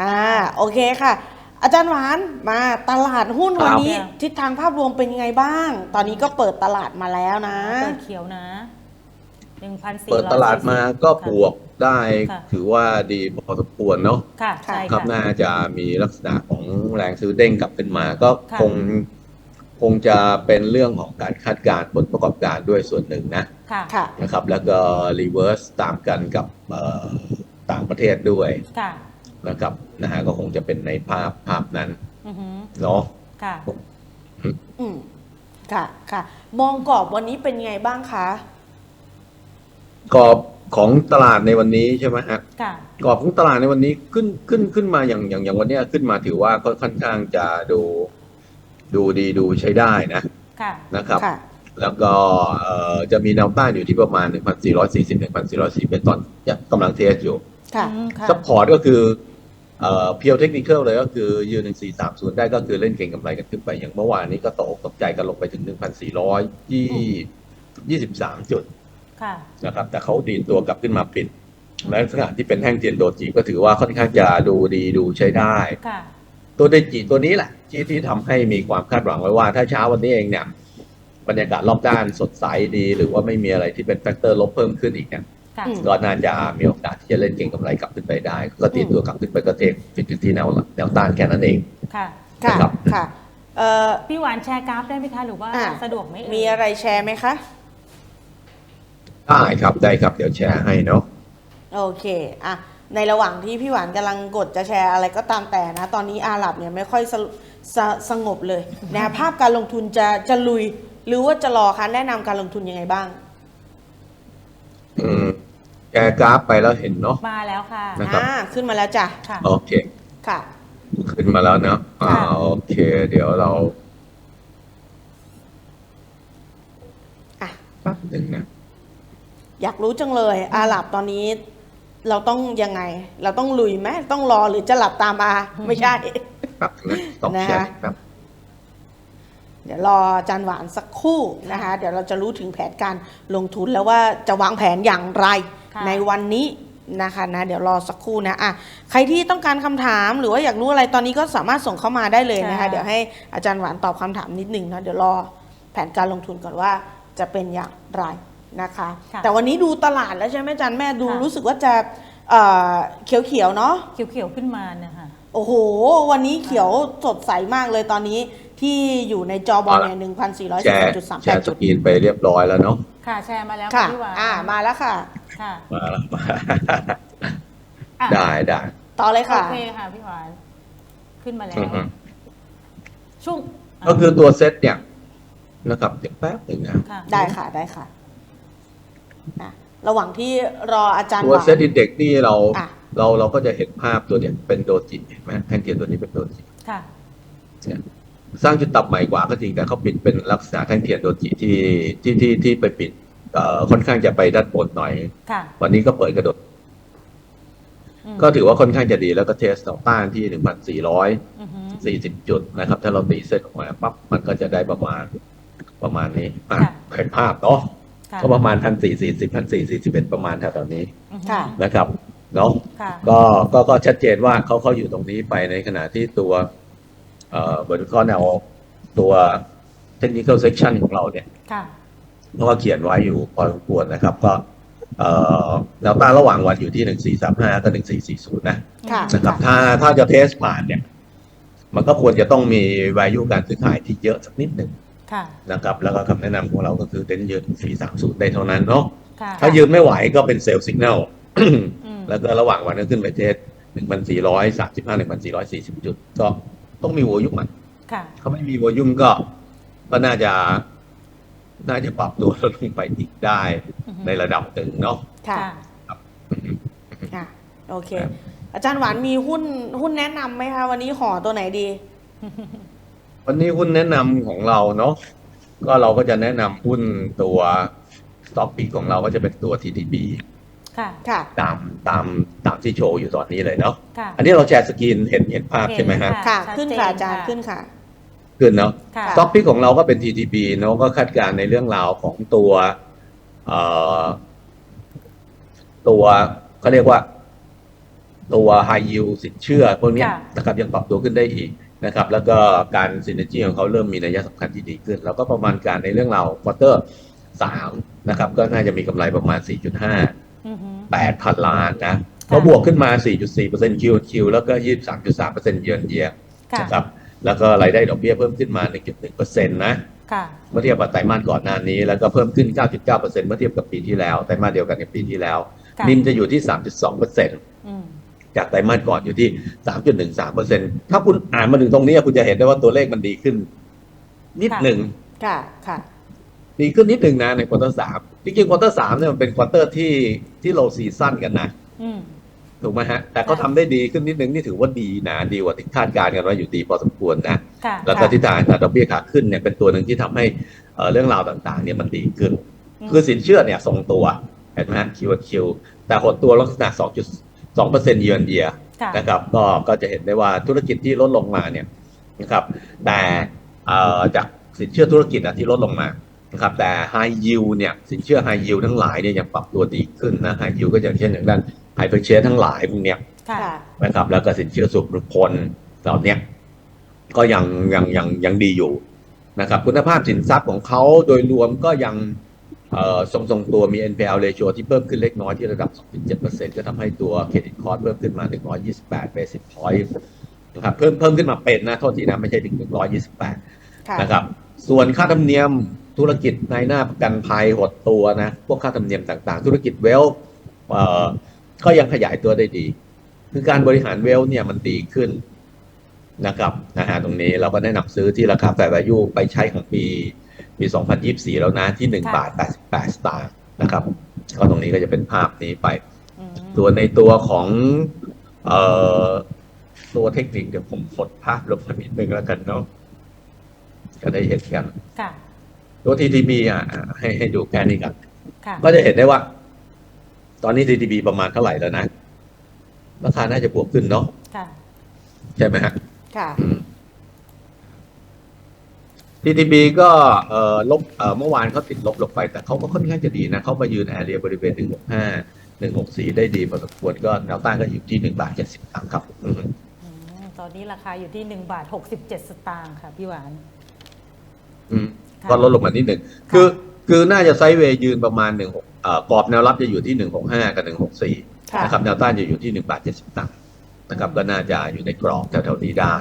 อ่าโอเคค่ะ อาจารย์หวานมาตลาดหุ้นวันนี้ ครับ ทิศทางภาพรวมเป็นยังไงบ้าง ตอนนี้ก็เปิดตลาดมาแล้วนะ เปิดเขียวนะหนึ่งพันสี่ เปิดตลาดมาก็บวกได้ค่ะ ถือว่าดีพอสมควรเนาะค่ะ ใช่ครับค่ะ น่าจะมีลักษณะของแรงซื้อเด้งกลับขึ้นมาก็ค่ะ คงคงจะเป็นเรื่องของการคาดการณ์ผลประกอบการด้วยส่วนหนึ่งนะค่ะ ค่ะ นะครับแล้วก็รีเวิร์สตามกันกับเอ่อต่างประเทศด้วย ค่ะ นะครับนะฮะก็คงจะเป็นในภาพภาพนั้นอือหือเนาะค่ะอืมค่ะค่ะ มองกรอบวันนี้เป็นยังไงบ้างคะกรอบของตลาดในวันนี้ใช่ไหมฮะค่ะกรอบของตลาดในวันนี้ขึ้นขึ้นขึ้นมาอย่างอย่างอย่างวันเนี้ยขึ้นมาถือว่าก็ค่อนข้างจะดูดูดีดูใช้ได้นะค่ะนะครับค่ะแล้วก็เอ่อจะมีแนวต้านอยู่ที่ประมาณ 1,440 1,440เป็นตอนยังกำลังเทสอยู่ค่ะอืมค่ะซัพพอร์ตก็คือ เอ่อเพียวเทคนิคเลยก็คือยืน1430ได้ก็คือเล่นเก่งกำไรกันขึ้นไป อย่างเมื่อวานนี้ก็ตกอกตกใจกันลงไปถึง1,423จุดค่ะนะครับ แต่เขาดีดตัวกลับขึ้นมาปิดและลักษณะที่เป็นแท่งเทียนโดจิก็ถือว่าค่อนข้างจะดูดีดูใช้ได้ค่ะตัวเดจิตัวนี้แหละที่ที่ทำให้มีความคาดหวังไว้ว่า ถ้าเช้าวันนี้เองเนี่ยบรรยากาศรอบด้านสดใสดี หรือว่าไม่มีอะไรที่เป็นแฟกเตอร์ลบเพิ่มขึ้นอีกเนี่ยค่ะอืม ก็น่าจะมีโอกาสที่จะเล่นเก่งกำไรกลับขึ้นไปได้ ก็ตีตัวกลับขึ้นไปก็เทคปิดอยู่ที่แนวแนวต้านแค่นั้นเอง ค่ะ ค่ะนะครับค่ะเอ่อพี่หวานแชร์กราฟได้ไหมคะหรือว่าอะสะดวกไหมเอ่ยมีอะไรแชร์ไหมคะได้ครับได้ครับเดี๋ยวแชร์ให้เนาะโอเคอะในระหว่างที่พี่หวานกำลังกดจะแชร์อะไรก็ตามแต่นะ ตอนนี้อาหรับเนี่ยไม่ค่อยสรุสสงบเลยนะภาพการลงทุนจะจะลุย หรือว่าจะรอคะแนะนำการลงทุนยังไงบ้าง อืมแกกราฟไปแล้วเห็นเนาะ มาแล้วค่ะ นะครับ อ่าขึ้นมาแล้วจ้ะค่ะ โอเค ค่ะ ขึ้นมาแล้วเนาะอ่าค่ะ โอเค เดี๋ยวเราอะ แป๊บหนึ่งนะ อยากรู้จังเลยอาหรับตอนนี้ เราต้องยังไง เราต้องลุยไหมต้องรอหรือจะหลับตามอาไม่ใช่ แป๊บนึงนะต้องแชร์นะคะ แป๊บ เดี๋ยวรออาจารย์หวานสักครู่นะคะ เดี๋ยวเราจะรู้ถึงแผนการลงทุนแล้วว่าจะวางแผนอย่างไรค่ะในวันนี้นะคะนะเดี๋ยวรอสักครู่นะอะใครที่ต้องการคำถามหรือว่าอยากรู้อะไรตอนนี้ก็สามารถส่งเข้ามาได้เลยนะคะ เดี๋ยวให้อาจารย์หวานตอบคำถามนิดหนึ่งนะเดี๋ยวรอแผนการลงทุนก่อนว่าจะเป็นอย่างไรนะคะค่ะแต่วันนี้ดูตลาดแล้วใช่ไหมอาจารย์แม่ดูค่ะรู้สึกว่าจะเอ่อเขียวๆเนาะเขียวๆขึ้นมาเนี่ยค่ะโอ้โห วันนี้เขียวสดใสมากเลยตอนนี้ ที่อยู่ในจอบอลเนี่ยหนึ่งพันสี่ร้อยแชสิบร์จุดสามแชแปดร์สจุดกรีนไปเรียบร้อยแล้วเนาะค่ะแชร์มาแล้วค่ะ พี่หวานอ่า มาแล้วค่ะ ค่ะมาแล้วมาอะได้ได้ต่อเลยค่ะ โอเคค่ะพี่หวาน ขึ้นมาแล้วอือฮึช่วงก็คือตัวเซตเนี่ยนะครับเดี๋ยวแป๊บหนึ่งนะ ค่ะ ได้ค่ะ ได้ค่ะอะ ระหว่างที่รออาจารย์ตัวหวานเซตอินเด็กนี่เรา อะ เราเราก็จะเห็นภาพตัวเนี่ยเป็นโดจิเห็นไหมแท่งเทียนตัวนี้เป็นโดจิ ค่ะเนี่ย สร้างจุดต่ำใหม่กว่าก็จริงแต่เขาปิดเป็นลักษณะแท่งเทียนโดจิที่ที่ที่ที่ไปปิดเอ่อค่อนข้างจะไปด้านบนหน่อยค่ะวันนี้ก็เปิดกระโดดอืมก็ถือว่าค่อนข้างจะดีแล้วก็เทสต่อต้านที่1,440อือหือจุดนะครับ ถ้าเราตีเส้นออกมาปั๊บมันก็จะได้ประมาณประมาณนี้อะค่ะเห็นภาพเนาะค่ะก็ประมาณพันสี่สี่สิบพันสี่สี่สิบเอ็ดประมาณแถวๆนี้อือหือค่ะนะครับเนาะค่ะก็ก็ก็ชัดเจนว่าเขาเขาอยู่ตรงนี้ไปในขณะที่ตัว เอ่อ vertical แนวตัว technical section ของเราเนี่ยค่ะเขาก็เขียนไว้อยู่พอสมควรนะครับ ก็เอ่อแนวต้านระหว่างวันอยู่ที่หนึ่งสี่สามห้ากับหนึ่งสี่สี่ศูนย์นะค่ะนะครับ ถ้าถ้าจะเทสผ่านเนี่ย มันก็ควรจะต้องมี value การซื้อขายที่เยอะสักนิดหนึ่งค่ะนะครับ แล้วก็คำแนะนำของเราก็คือเต้นยืนสี่สามศูนย์ได้เท่านั้นเนาะค่ะถ้ายืนไม่ไหวก็เป็นเซลล์สัญญาณอืมแล้วก็ระหว่างวันก็ขึ้นไปเทสหนึ่งพันสี่ร้อยสามสิบห้าหนึ่งพันสี่ร้อยสี่สิบจุดก็ ต้องมีวอลุ่มอะค่ะเขาไม่มีวอลุ่มก็ ก็น่าจะ น่าจะปรับตัวลงไปอีกได้อือหือในระดับหนึ่งเนาะค่ะค่ะอะโอเคครับอาจารย์หวานมีหุ้นหุ้นแนะนำไหมคะวันนี้ห่อตัวไหนดี วันนี้หุ้นแนะนำของเราเนาะก็เราก็จะแนะนำหุ้นตัวสต็อกปีของเราก็จะเป็นตัว TTB ค่ะ ค่ะ ตามตามตามที่โชว์อยู่ตอนนี้เลยเนาะค่ะอันนี้เราแชร์สกรีนเห็นเห็นภาพใช่ไหมฮะเห็นค่ะชัดขึ้นเจนค่ะอาจารย์ค่ะขึ้นค่ะ ขึ้นเนาะค่ะค่ะสต็อกพิกของเราก็เป็น TTB เนาะก็คาดการณ์ในเรื่องราวของตัวเอ่อตัวเขาเรียกว่า ตัว High Yield สินเชื่อพวกเนี้ยค่ะ นะครับยังปรับตัวขึ้นได้อีกนะครับ แล้วก็การสินเชื่อของเขาเริ่มมีนัยสำคัญที่ดีขึ้น แล้วก็ประมาณการในเรื่องเราควอเตอร์สามนะครับ ก็น่าจะมีกำไรประมาณ 4.5 อือฮึ8พันล้านนะก็บวกขึ้นมา 4.4% Q Q แล้วก็ 23.3%เยือนเยียค่ะนะครับ แล้วก็รายได้ดอกเบี้ยเพิ่มขึ้นมา 1.1%นะค่ะเมื่อเทียบกับไตรมาสก่อนหน้านี้ แล้วก็เพิ่มขึ้น 9.9%เมื่อเทียบกับปีที่แล้ว ไตรมาสเดียวกันกับปีที่แล้วค่ะนิมจะอยู่ที่ 3.2%อืมจากไตรมาสก่อนอยู่ที่ 3.13%ถ้าคุณอ่านมาถึงตรงนี้คุณจะเห็นได้ว่าตัวเลขมันดีขึ้น นิดค่ะหนึ่งค่ะค่ะ ดีขึ้นนิดหนึ่งนะในควอเตอร์สามจริงๆควอเตอร์สามเนี่ยมันเป็นควอเตอร์ที่ที่โลซีซั่นกันนะอืมถูกไหมฮะ แต่เขาทำได้ดีขึ้นนิดนึงนี่ถือว่าดีนะดีกว่าที่คาดการณ์กันว่าอยู่ดีพอสมควรนะค่ะแล้วก็ค่ะทิศทางอัตราดอกเบี้ยขาขึ้นเนี่ยเป็นตัวหนึ่งที่ทำให้เอ่อเรื่องราวต่างๆ เนี่ยมันดีขึ้นอืมคือสินเชื่อเนี่ยทรงตัวเห็นไหมฮะคิวคิวแต่หดตัวลักษณะ2.2เปอร์เซ็นต์เยือนเยียค่ะนะครับก็ก็จะเห็นได้ว่าธุรกิจที่ลดลงมาเนี่ยนะครับ แต่เอ่อจากสินเชื่อธุรกิจอะที่ลดลงมา นะครับแต่ high yield เนี่ยสินเชื่อ high yield ทั้งหลายเนี่ยยังปรับตัวดีขึ้นนะ high yield ก็อย่างเช่นอย่างด้าน high purchase ทั้งหลายพวกเนี้ยค่ะค่ะนะครับแล้วก็สินเชื่อส่วนบุคคลเหล่าเนี้ยก็ยังยังยังยังดีอยู่นะครับคุณภาพสินทรัพย์ของเขาโดยรวมก็ยังเอ่อทรงทรงตัวมี NPL ratio ที่เพิ่มขึ้นเล็กน้อยที่ระดับ 2.7%ก็ทำให้ตัวเครดิตคอร์สเพิ่มขึ้นมา 128 basis point นะครับเพิ่มเพิ่มขึ้นมาเป็นนะโทษทีนะไม่ใช่ถึง128ค่ะนะครับ ส่วนค่าธรรมเนียม ธุรกิจในหน้าประกันภัยหดตัวนะ พวกค่าธรรมเนียมต่างๆ ธุรกิจเวลเอ่อก็ยังขยายตัวได้ดี คือการบริหารเวลเนี่ยมันดีขึ้นนะครับนะฮะตรงนี้เราก็แนะนำซื้อที่ราคาแฟร์วายุไปใช้ของปีปี 2024 แล้วนะที่ 1 บาท 88 สตางค์นะครับก็ตรงนี้ก็จะเป็นภาพนี้ไปอืมส่วนในตัวของเอ่อตัวเทคนิคเดี๋ยวผมกดภาพลงมานิดนึงแล้วกันเนาะก็ได้เห็นกันค่ะ ตัว TTB อะอะให้ให้ดูแค่นี้กันค่ะก็จะเห็นได้ว่า ตอนนี้ TTB ประมาณเท่าไหร่แล้วนะราคาน่าจะบวกขึ้นเนาะค่ะใช่ไหมฮะค่ะอืม TTB ก็เอ่อลบเอ่อเมื่อวานเขาติดลบลงไป แต่เขาก็ค่อนข้างจะดีนะเขามายืนแอเรียบริเวณ165 164ได้ดีพอสมควรก็แนวต้านก็อยู่ที่1บาท70ตังค์ครับอืมอืมตอนนี้ราคาอยู่ที่1บาท67สตางค์ค่ะพี่หวาน อืมค่ะ ก็ลดลงมานิดหนึ่งคือคือน่าจะไซด์เวย์ยืนประมาณ16เอ่อกรอบแนวรับจะอยู่ที่165กับ164ค่ะนะครับแนวต้านจะอยู่ที่1บาท70ตังค์นะครับก็น่าจะอยู่ในกรอบแถวๆนี้ได้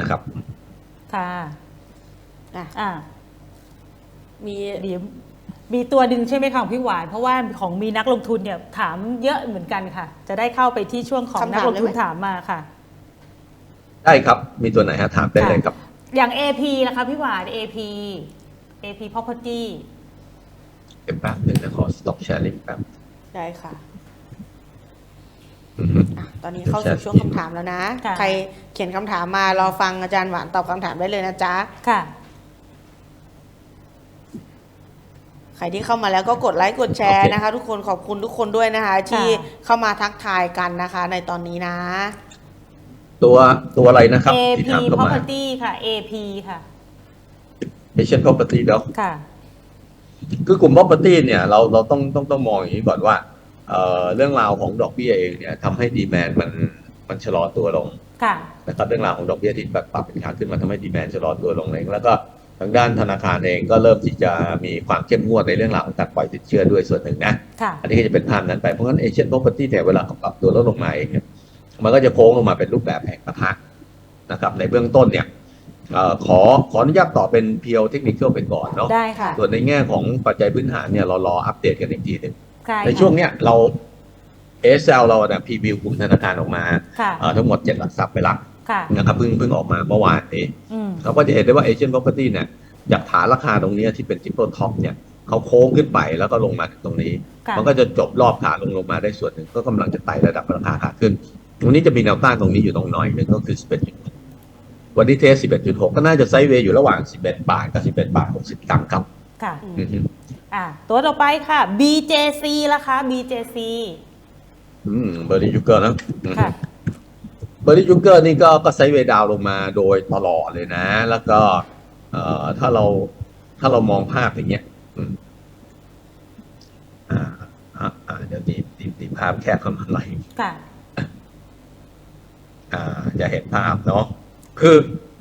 นะครับค่ะอะอ่ามีเดี๋ยวมีตัวดึงใช่ไหมคะของพี่หวาน เพราะว่าของมีนักลงทุนเนี่ยถามเยอะเหมือนกันค่ะ จะได้เข้าไปที่ช่วงของคำถามนักลงทุนได้ไหมถามมาค่ะ ได้ครับมีตัวไหนฮะถามได้เลยครับ อย่าง AP นะคะพี่หวาน AP AP property เป็นแป๊บหนึ่งนะขอ stop sharing แป๊บได้ค่ะ อือฮึ อะ ตอนนี้เข้าสู่ช่วงคำถามแล้วนะ ค่ะ ใครเขียนคำถามมารอฟังอาจารย์หวานตอบคำถามได้เลยนะจ๊ะ ค่ะ ใครที่เข้ามาแล้วก็กดไลค์กดแชร์โอเค นะคะ ทุกคนขอบคุณทุกคนด้วยนะคะ ที่เข้ามาทักทายกันนะคะ ในตอนนี้นะ ตัวตัวอะไรนะครับที่ AP ถามเข้ามา property ค่ะ AP ค่ะ Asian Property แล้วค่ะ คือกลุ่ม property เนี่ยเราเราต้องต้องต้องมองอย่างนี้ก่อนว่าเอ่อเรื่องราวของดอกเบี้ยเองเนี่ยทำให้ดีแมนมันมันชะลอตัวลงค่ะ นะครับเรื่องราวของดอกเบี้ยที่แบบปรับเป็นขาขึ้นมาทำให้ดีแมนชะลอตัวลงเองแล้วก็ทางด้านธนาคารเองก็เริ่มที่จะมีความเข้มงวดในเรื่องราวของการปล่อยสินเชื่อด้วยส่วนหนึ่งนะ ค่ะ อันนี้ก็จะเป็นภาพนั้นไป เพราะงั้นเอเชียน property เนี่ยเวลาเขาปรับตัวลดลงมาเองเนี่ยมันก็จะโค้งลงมาเป็นรูปแบบแผงประทะนะครับในเบื้องต้นเนี่ยเอ่อ ขอขออนุญาตต่อเป็นเพียวเทคนิคไปก่อนเนาะได้ค่ะ ส่วนในแง่ของปัจจัยพื้นฐานเนี่ยเรารออัปเดตกันอีกทีหนึงใช่ในช่วงเนี้ยเราเอสเเราเนี่ยพรีวิวกลุ่มธนาคารออกมาค่ะเอ่อทั้งหมดเจ็ดหลักทรัพย์ไปละค่ะนะครับเพิ่งเพิ่งออกมาเมื่อวานนี้อืมเราก็จะเห็นได้ว่าเอเชียน property เนี่ยจากฐานราคาตรงเนี้ยที่เป็น triple top เนี่ยเขาโค้งขึ้นไปแล้วก็ลงมาถึงตรงนี้ค่ะมันก็จะจบรอบขาลงลงมาได้ส่วนหนึ่งก็กำลังจะไต่ระดับราคาขาขึ้นตรงนี้จะมีแนวต้านตรงนี้อยู่ตรงหน่อยหนึ่งก็คือ11.6 วันนี้เทส 11.6 ก็น่าจะไซด์เวย์อยู่ระหว่าง 11 บาทกับ11 บาท 60ตังค์ครับ ค่ะอืมอือฮึอะตัวต่อไปค่ะ BJC ละคะ BJC อืมเบอร์รี่ยูเกอร์นะอืมค่ะเบอร์รี่ยูเกอร์นี่ก็ก็ไซด์เวย์ดาวน์ลงมาโดยตลอดเลยนะ แล้วก็เอ่อถ้าเราถ้าเรามองภาพอย่างเงี้ยอืมอ่าอ่าอ่าเดี๋ยวตีตีตีภาพแคบเข้ามาหน่อยค่ะ อ่าจะเห็นภาพเนาะ คือ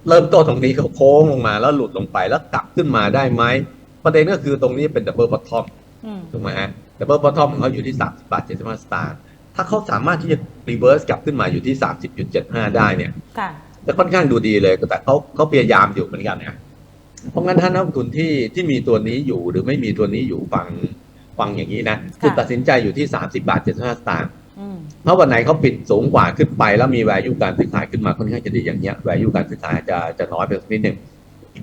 เริ่มต้นตรงนี้เขาโค้งลงมาแล้วหลุดลงไปแล้วกลับขึ้นมาได้ไหมประเด็นก็คือตรงนี้เป็นดับเบิลบอททอมอืมถูกไหมฮะดับเบิลบอททอมของเขาอยู่ที่30บาท75สตางค์ถ้าเขาสามารถที่จะรีเวิร์สกลับขึ้นมาอยู่ที่30.75ได้เนี่ยค่ะจะค่อนข้างดูดีเลยแต่เขาเขาพยายามอยู่เหมือนกันนะเพราะงั้นถ้านักลงทุนที่ที่มีตัวนี้อยู่หรือไม่มีตัวนี้อยู่ฟังฟังอย่างนี้นะคุณตัดสินใจอยู่ที่30บาท75สตางค์อืม ถ้าวันไหนเขาปิดสูงกว่าขึ้นไป แล้วมี value การซื้อขายขึ้นมาค่อนข้างจะดีอย่างเงี้ย value การซื้อขายจะจะน้อยไปสักนิดหนึ่ง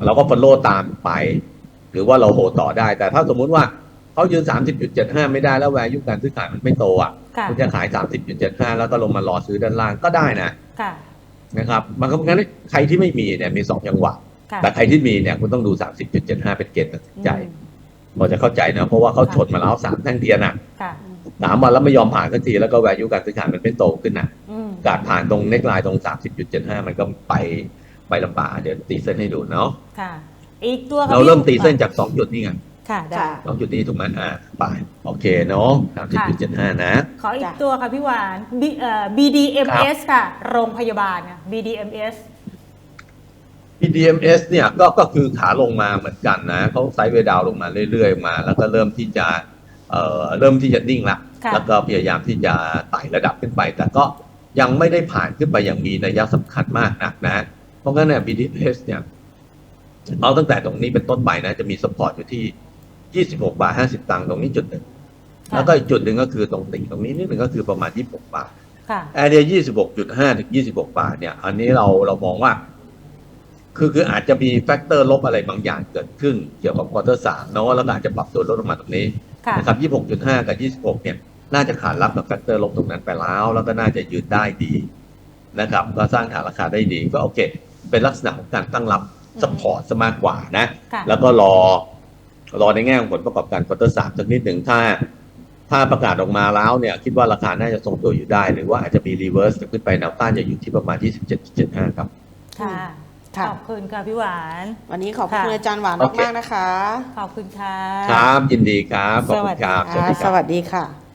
เราก็ follow ตามไป หรือว่าเราโหต่อได้ แต่ถ้าสมมุติว่าเขายืน 30.75 ไม่ได้แล้ว value การซื้อขายมันไม่โตอะค่ะคุณจะขาย 30.75 แล้วก็ลงมารอซื้อด้านล่างก็ได้นะค่ะนะครับมันก็งั้นใครที่ไม่มีเนี่ยมีสองจังหวะค่ะแต่ใครที่มีเนี่ยคุณต้องดู 30.75 เป็นเกณฑ์ตัดสินใจอืมพอจะเข้าใจนะเพราะว่าเขาชนมาแล้วสามแท่งเทียนอะค่ะ สามวันแล้วไม่ยอมผ่านสักทีแล้วก็ value การซื้อขายมันไม่โตขึ้นนะอืมการผ่านตรงเน็กไลน์ตรง 30.75 มันก็ไปไปลำบากเดี๋ยวตีเส้นให้ดูเนาะค่ะ อีกตัวค่ะเราเริ่มพี่ตีเส้นจาก 2 จุดนี่ไงค่ะได้ค่ะสองจุดนี้ถูกไหมอ่าไปโอเคเนาะ30.75นะ ขออีกจ้ะตัวค่ะพี่หวาน B เอ่อ BDMS ค่ะ โรงพยาบาลค่ะ BDMS PDMS เนี่ยก็ก็คือขาลงมาเหมือนกันนะเขาไซด์เวย์ดาวน์ลงมาเรื่อยๆมา แล้วก็เริ่มที่จะ เอ่อเริ่มที่จะนิ่งละค่ะแล้วก็พยายามที่จะไต่ระดับขึ้นไป แต่ก็ยังไม่ได้ผ่านขึ้นไปอย่างมีนัยสำคัญมากนักนะ เพราะงั้นเนี่ย BDS เนี่ยเอาตั้งแต่ตรงนี้เป็นต้นไปนะ จะมีสปอร์ตอยู่ที่ 26 บาท 50 ตังค์ตรงนี้จุดหนึ่งค่ะแล้วก็อีกจุดหนึ่งก็คือตรงติ่งตรงนี้นิดหนึ่งก็คือประมาณ 26 บาทค่ะแอเรีย 26.5 ถึง 26 บาทเนี่ย อันนี้เราเรามองว่า คือคืออาจจะมีแฟกเตอร์ลบอะไรบางอย่างเกิดขึ้น เกี่ยวกับควอเตอร์สามเนาะแล้วก็อาจจะปรับตัวลดลงมาตรงนี้ค่ะ นะครับ26.5กับ26เนี่ย น่าจะขาดรับกับแฟกเตอร์ลบตรงนั้นไปแล้ว แล้วก็น่าจะยืนได้ดีนะครับ ก็สร้างฐานราคาได้ดีก็โอเค เป็นลักษณะของการตั้งรับสปอร์ตซะมากกว่านะค่ะแล้วก็รอ รอในแง่ของผลประกอบการควอเตอร์สามสักนิดหนึ่งถ้า ถ้าประกาศออกมาแล้วเนี่ย คิดว่าราคาน่าจะทรงตัวอยู่ได้ หรือว่าอาจจะมีรีเวิร์สขึ้นไปแนวต้านจะอยู่ที่ประมาณ 27.75 ครับ ค่ะ ค่ะ ขอบคุณค่ะพี่หวาน วันนี้ขอบคุณค่ะอาจารย์หวานโอเค มากๆนะคะ ขอบคุณค่ะ ครับยินดีครับขอบคุณครับสวัสดีอ่าสวัสดีค่ะ